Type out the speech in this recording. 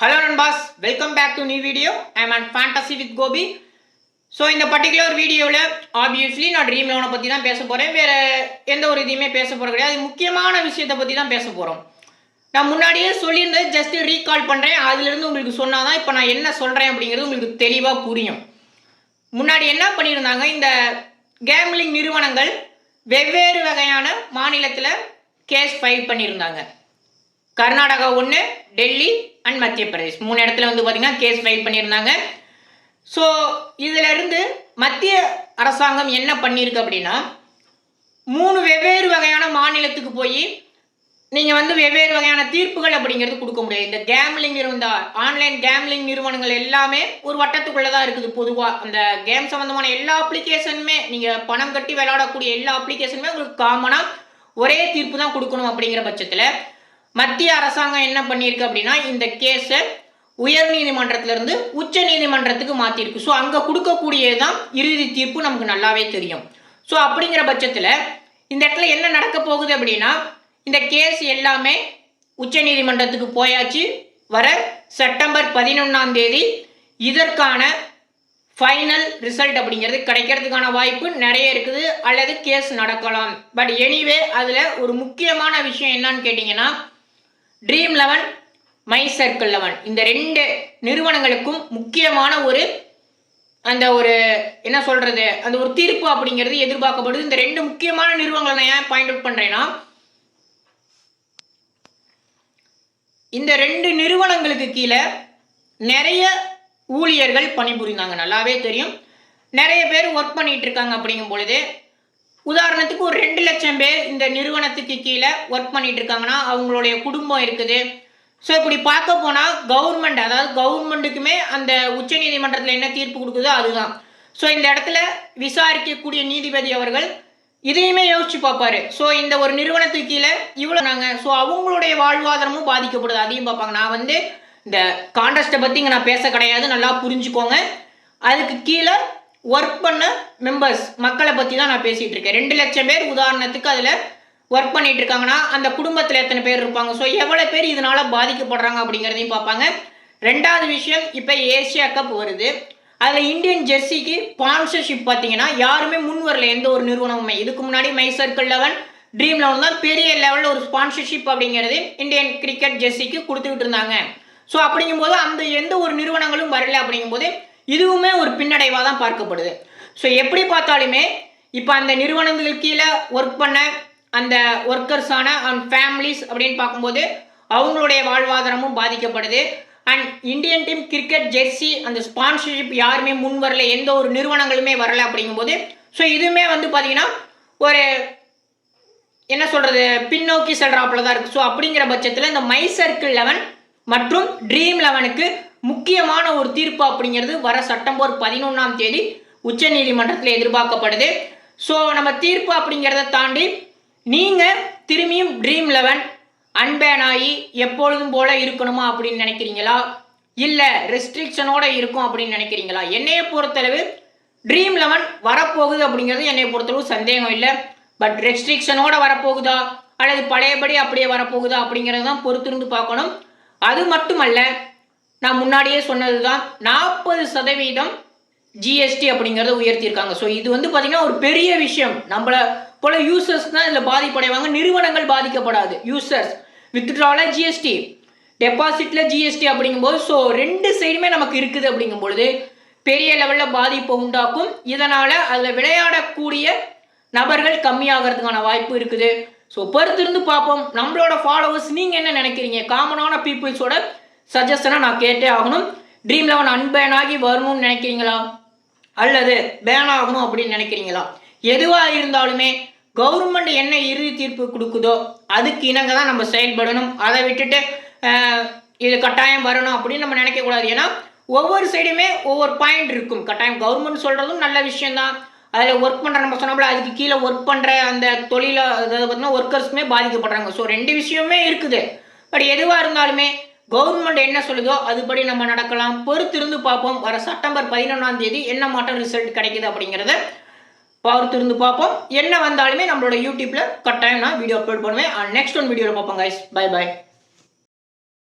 Hello நண்பாஸ் welcome back to new video I and fantasy with Gopi so இந்த particular வீடியோவில் obviously நான் dream லோனை பற்றி தான் பேச போகிறேன் வேறு எந்த ஒரு இதையுமே பேச போகிறது கிடையாது. முக்கியமான விஷயத்தை பற்றி தான் பேச போகிறோம் நான் முன்னாடியே சொல்லியிருந்தேன் ஜஸ்ட் ரீகால் பண்ணுறேன் அதுலேருந்து உங்களுக்கு சொன்னால் தான் இப்போ நான் என்ன சொல்கிறேன் அப்படிங்கிறது உங்களுக்கு தெளிவாக புரியும். முன்னாடி என்ன பண்ணியிருந்தாங்க? இந்த கேம்லிங் நிறுவனங்கள் வெவ்வேறு வகையான மாநிலத்தில் கேஸ் ஃபைல் பண்ணியிருந்தாங்க. கர்நாடகா ஒன்று டெல்லி அண்ட் மத்திய பிரதேஷ் மூணு இடத்துல வந்து பார்த்தீங்கன்னா கேஸ் ஃபைல் பண்ணியிருந்தாங்க. ஸோ இதிலிருந்து மத்திய அரசாங்கம் என்ன பண்ணியிருக்கு அப்படின்னா மூணு வெவ்வேறு வகையான மாநிலத்துக்கு போய் நீங்கள் வந்து வெவ்வேறு வகையான தீர்ப்புகள் அப்படிங்கிறது கொடுக்க முடியாது. இந்த கேம்லிங் நிறுவன ஆன்லைன் கேம்லிங் நிறுவனங்கள் எல்லாமே ஒரு வட்டத்துக்குள்ளே தான் இருக்குது. பொதுவாக அந்த கேம் சம்மந்தமான எல்லா அப்ளிகேஷனுமே நீங்கள் பணம் கட்டி விளையாடக்கூடிய எல்லா அப்ளிகேஷனுமே உங்களுக்கு காமனாக ஒரே தீர்ப்பு தான் கொடுக்கணும் அப்படிங்கிற பட்சத்தில் மத்திய அரசாங்கம் என்ன பண்ணியிருக்கு அப்படின்னா இந்த கேஸை உயர் நீதிமன்றத்திலிருந்து உச்ச நீதிமன்றத்துக்கு மாற்றிருக்கு ஸோ அங்கே கொடுக்கக்கூடியது தான் இறுதி தீர்ப்பு நமக்கு நல்லாவே தெரியும். ஸோ அப்படிங்கிற பட்சத்தில் இந்த இடத்துல என்ன நடக்க போகுது அப்படின்னா இந்த கேஸ் எல்லாமே உச்ச நீதிமன்றத்துக்கு போயாச்சு. வர செப்டம்பர் பதினொன்றாம் தேதி இதற்கான ஃபைனல் ரிசல்ட் அப்படிங்கிறது கிடைக்கிறதுக்கான வாய்ப்பு நிறைய இருக்குது. அல்லது கேஸ் நடக்கலாம். பட் எனிவே அதில் ஒரு முக்கியமான விஷயம் என்னன்னு கேட்டிங்கன்னா dream eleven my circle eleven இந்த ரெண்டு நிறுவனங்களுக்கும் முக்கியமான ஒரு அந்த ஒரு என்ன சொல்கிறது அந்த ஒரு தீர்ப்பு அப்படிங்கிறது எதிர்பார்க்கப்படுது. இந்த ரெண்டு முக்கியமான நிறுவனங்களை நான் ஏன் பாயிண்ட் அவுட் பண்ணுறேன்னா இந்த ரெண்டு நிறுவனங்களுக்கு கீழே நிறைய ஊழியர்கள் பணிபுரிந்தாங்க. நல்லாவே தெரியும். நிறைய பேர் ஒர்க் பண்ணிட்டு இருக்காங்க அப்படிங்கும் பொழுது உதாரணத்துக்கு ஒரு ரெண்டு லட்சம் பேர் இந்த நிறுவனத்துக்கு கீழே ஒர்க் பண்ணிட்டு இருக்காங்கன்னா அவங்களுடைய குடும்பம் இருக்குது. ஸோ இப்படி பார்க்க போனால் கவர்மெண்ட் அதாவது கவர்மெண்ட்டுக்குமே அந்த உச்சநீதிமன்றத்தில் என்ன தீர்ப்பு கொடுக்குதோ அதுதான். ஸோ இந்த இடத்துல விசாரிக்கக்கூடிய நீதிபதி அவர்கள் இதையுமே யோசிச்சு பார்ப்பாரு. ஸோ இந்த ஒரு நிறுவனத்துக்கு கீழே இவ்வளோ நாங்கள் ஸோ அவங்களுடைய வாழ்வாதாரமும் பாதிக்கப்படுது. அதையும் பார்ப்பாங்க. நான் வந்து இந்த கான்ட்ராஸ்ட்டை பற்றி இங்கே நான் பேச கிடையாது. நல்லா புரிஞ்சுக்கோங்க. அதுக்கு கீழே ஒர்க் பண்ண மெம்பர்ஸ் மக்களை பற்றி தான் நான் பேசிகிட்டு இருக்கேன் ரெண்டு லட்சம் பேர் உதாரணத்துக்கு அதில் ஒர்க் பண்ணிட்டு இருக்காங்கன்னா அந்த குடும்பத்தில் எத்தனை பேர் இருப்பாங்க? ஸோ எவ்வளோ பேர் இதனால் பாதிக்கப்படுறாங்க அப்படிங்கிறதையும் பார்ப்பாங்க. ரெண்டாவது விஷயம் இப்போ ஏசியா கப் வருது. அதில் இந்தியன் ஜெர்சிக்கு ஸ்பான்சர்ஷிப் பார்த்தீங்கன்னா யாருமே முன் வரல. எந்த ஒரு நிறுவனமுமே. இதுக்கு முன்னாடி my circle eleven dream eleven தான் பெரிய லெவலில் ஒரு ஸ்பான்சர்ஷிப் அப்படிங்கிறது இந்தியன் கிரிக்கெட் ஜெர்சிக்கு கொடுத்துக்கிட்டு இருந்தாங்க. ஸோ அப்படிங்கும்போது அந்த எந்த ஒரு நிறுவனங்களும் வரல அப்படிங்கும்போது இதுவுமே ஒரு பின்னடைவாக தான் பார்க்கப்படுது. ஸோ எப்படி பார்த்தாலுமே இப்போ அந்த நிறுவனங்களுக்கு கீழே ஒர்க் பண்ண அந்த ஒர்க்கர்ஸான அண்ட் ஃபேமிலிஸ் அப்படின்னு பார்க்கும்போது அவங்களுடைய வாழ்வாதாரமும் பாதிக்கப்படுது. And Indian team cricket jersey அந்த ஸ்பான்சர்ஷிப் யாருமே முன் வரல எந்த ஒரு நிறுவனங்களுமே வரல அப்படிங்கும்போது ஸோ இதுவுமே வந்து பார்த்தீங்கன்னா ஒரு என்ன சொல்கிறது பின்னோக்கி செல்றாப்புல தான் இருக்குது ஸோ அப்படிங்கிற பட்சத்தில் இந்த மை சர்க்கிள் லெவன் மற்றும் ட்ரீம் லெவனுக்கு முக்கியமான ஒரு தீர்ப்பு அப்படிங்கிறது வர செப்டம்பர் பதினொன்றாம் தேதி உச்ச நீதிமன்றத்தில் எதிர்பார்க்கப்படுது. ஸோ நம்ம தீர்ப்பு அப்படிங்கிறத தாண்டி நீங்கள் திரும்பியும் ட்ரீம் லெவன் அன்பேன் ஆகி எப்பொழுதும் போல இருக்கணுமா அப்படின்னு நினைக்கிறீங்களா? இல்லை ரெஸ்ட்ரிக்ஷனோட இருக்கும் அப்படின்னு நினைக்கிறீங்களா? என்னையை பொறுத்தளவு ட்ரீம் லெவன் வரப்போகுது அப்படிங்கிறது என்னை பொறுத்தளவு சந்தேகம் இல்லை. பட் ரெஸ்ட்ரிக்ஷனோட வரப்போகுதா? அல்லது பழையபடி அப்படியே வரப்போகுதா அப்படிங்கிறது தான் பொறுத்திருந்து பார்க்கணும். அது மட்டுமல்ல நான் முன்னாடியே சொன்னது தான் நாற்பது சதவீதம் ஜிஎஸ்டி அப்படிங்கிறத உயர்த்தியிருக்காங்க. ஸோ இது வந்து பார்த்திங்கன்னா ஒரு பெரிய விஷயம். நம்மளை போல யூசர்ஸ் தான் இதில் பாதிப்படைவாங்க. நிறுவனங்கள் பாதிக்கப்படாது. யூசர்ஸ் வித்ட்ராவில் ஜிஎஸ்டி டெபாசிட்டில் ஜிஎஸ்டி அப்படிங்கும்போது ஸோ ரெண்டு சைடுமே நமக்கு இருக்குது அப்படிங்கும்பொழுது பெரிய லெவலில் பாதிப்பை உண்டாக்கும். இதனால் அதில் விளையாடக்கூடிய நபர்கள் கம்மியாகிறதுக்கான வாய்ப்பு இருக்குது. ஸோ பொறுத்திருந்து பார்ப்போம். நம்மளோட ஃபாலோவர்ஸ் நீங்கள் என்ன நினைக்கிறீங்க? காமனான பீப்புள்ஸோட சஜஷனை நான் கேட்டே ஆகணும். ட்ரீம் லெவன் அன்பேன் ஆகி வரணும்னு நினைக்கிறீங்களா? அல்லது பேன் ஆகணும் அப்படின்னு நினைக்கிறீங்களா? எதுவாக இருந்தாலுமே கவர்மெண்ட் என்ன இறுதி தீர்ப்பு கொடுக்குதோ அதுக்கு இணங்க தான் நம்ம செயல்படணும். அதை விட்டுட்டு இது கட்டாயம் வரணும் அப்படின்னு நம்ம நினைக்கக்கூடாது ஏன்னா ஒவ்வொரு சைடுமே ஒவ்வொரு பாயிண்ட் இருக்கும். கட்டாயம் கவர்மெண்ட் சொல்கிறதும் நல்ல விஷயம்தான். அதில் ஒர்க் பண்ணுற நம்ம சொன்னோம்ல அதுக்கு கீழே ஒர்க் பண்ணுற அந்த தொழில அதாவது பார்த்தீங்கன்னா ஒர்க்கர்ஸுமே பாதிக்கப்படுறாங்க. ஸோ ரெண்டு விஷயமே இருக்குது. பட் எதுவாக இருந்தாலுமே கவர்மெண்ட் என்ன சொல்லுதோ அதுபடி நம்ம நடக்கலாம். பொறுத்திருந்து பார்ப்போம். வர செப்டம்பர் பதினொன்றாம் தேதி என்ன மாட்டம் ரிசல்ட் கிடைக்குது அப்படிங்கிறத பொறுத்திருந்து பார்ப்போம். என்ன வந்தாலுமே நம்மளோட யூடியூப்பில் கட்டாயம் நான் வீடியோ அப்லோட் பண்ணுவேன் நெக்ஸ்ட் ஒன் வீடியோவில் பார்ப்போம் கைஸ் பை பை